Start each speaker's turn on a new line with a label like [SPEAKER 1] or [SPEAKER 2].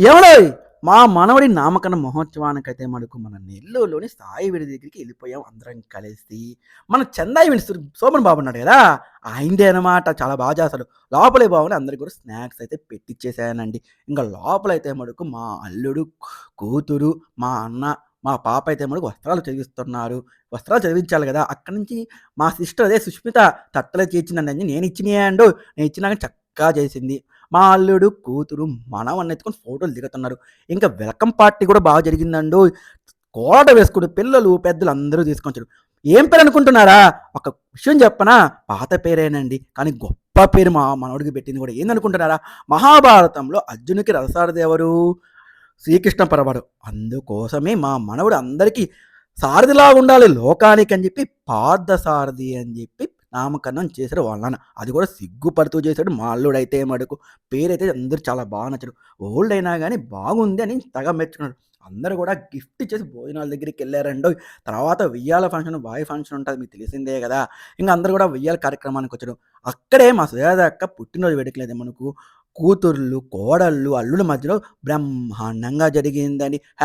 [SPEAKER 1] ఏమడోయ్? మా మనవడి నామకరణ మహోత్సవానికైతే మనకు మన నెల్లూరులోని సాయి విడి దగ్గరికి వెళ్ళిపోయాం అందరం కలిసి. మన చందాయి వీడి సోమన్ బాబు ఉన్నాడు కదా ఆయనదే అనమాట చాలా బాగా చేస్తాడు. లోపలే బాగుని అందరికి కూడా స్నాక్స్ అయితే పెట్టించేసానండి ఇంకా లోపలైతే మడుకు మా అల్లుడు కూతురు మా అన్న మా పాప అయితే మనకు వస్త్రాలు చదివిస్తున్నారు. వస్త్రాలు చదివించాలి కదా అక్కడి నుంచి మా సిస్టర్ అదే సుష్మిత తట్టలు చేయించిందండి నేను ఇచ్చినాయండు నేను ఇచ్చినాక చక్కగా చేసింది. మా అల్లుడు కూతురు మనవన్న ఎత్తుకొని ఫోటోలు దిగుతున్నారు. ఇంకా వెల్కమ్ పార్టీ కూడా బాగా జరిగిందండు కోట వేసుకుని పిల్లలు పెద్దలు అందరూ తీసుకొచ్చారు. ఏం పేరు అనుకుంటున్నారా? ఒక విషయం చెప్పనా? పాత పేరేనండి కానీ గొప్ప పేరు మా మనవడికి పెట్టింది కూడా. ఏందనుకుంటున్నారా మహాభారతంలో అర్జునుకి రథసారథి ఎవరు? శ్రీకృష్ణ పరవాడు అందుకోసమే మా మనవడు అందరికీ సారథిలా ఉండాలి లోకానికి అని చెప్పి పార్థసారథి అని చెప్పి నామకరణం చేశాడు వాళ్ళ నాన్న. అది కూడా సిగ్గుపడుతూ చేశాడు. మా అల్లుడైతే మటుకు పేరైతే అందరూ చాలా బాగా నచ్చాడు ఓల్డ్ అయినా కానీ బాగుంది అని తగ మెచ్చుకున్నాడు. అందరూ కూడా గిఫ్ట్ ఇచ్చేసి భోజనాల దగ్గరికి వెళ్ళారండో. తర్వాత వెయ్యాల ఫంక్షన్ బాయ్ ఫంక్షన్ ఉంటుంది మీకు తెలిసిందే కదా. ఇంకా అందరూ కూడా వెయ్యాల కార్యక్రమానికి వచ్చాడు అక్కడే మా సుజాత అక్క పుట్టినరోజు వేడుకలేదు మనకు కూతుర్లు కోడళ్ళు అల్లుల మధ్యలో బ్రహ్మాండంగా జరిగిందని